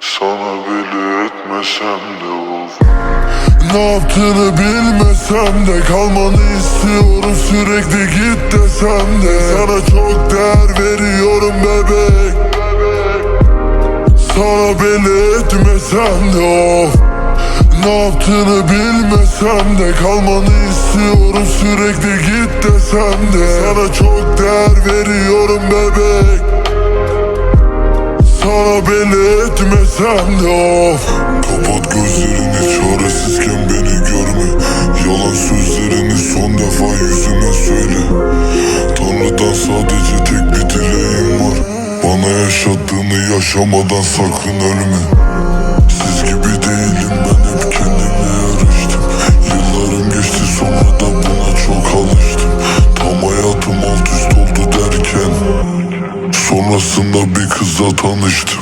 Sana bile etmesem de of Ne yaptığını bilmesem de kalmanı istiyorum. Sürekli git desem de Sana çok değer veriyorum bebek. Sana bile etmesem de of. Ne yaptığını bilmesem de kalmanı istiyorum. Sürekli git desem de Sana çok değer veriyorum bebek Sana beni etmesem de of. Kapat gözlerini çaresizken beni görme. Yalan sözlerini son defa yüzüme söyle. Tanrı'dan sadece tek bir dileğim var. Bana yaşattığını yaşamadan sakın ölme Sonrasında bir kızla tanıştım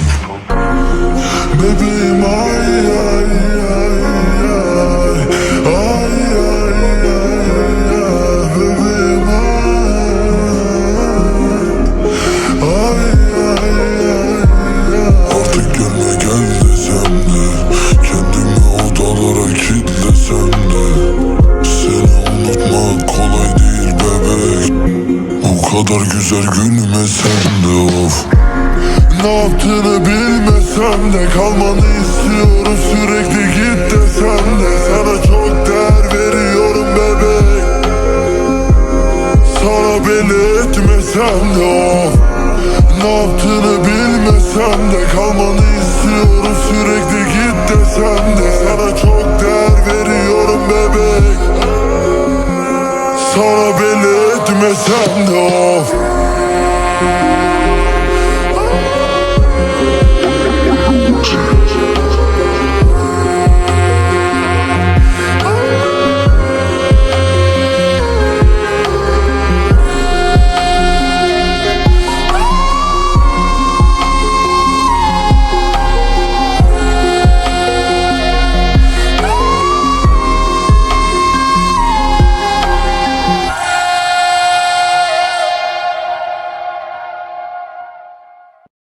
kadar güzel gülmesen de of. Ne yaptığını bilmesem de Kalmanı istiyorum. Sürekli git desem de Sana çok değer veriyorum bebek. Sana beni etmesem de of. Ne yaptığını bilmesem de kalmanı istiyorum. Sürekli git desem de Sana çok değer veriyorum bebek. Sana beni etmesem de of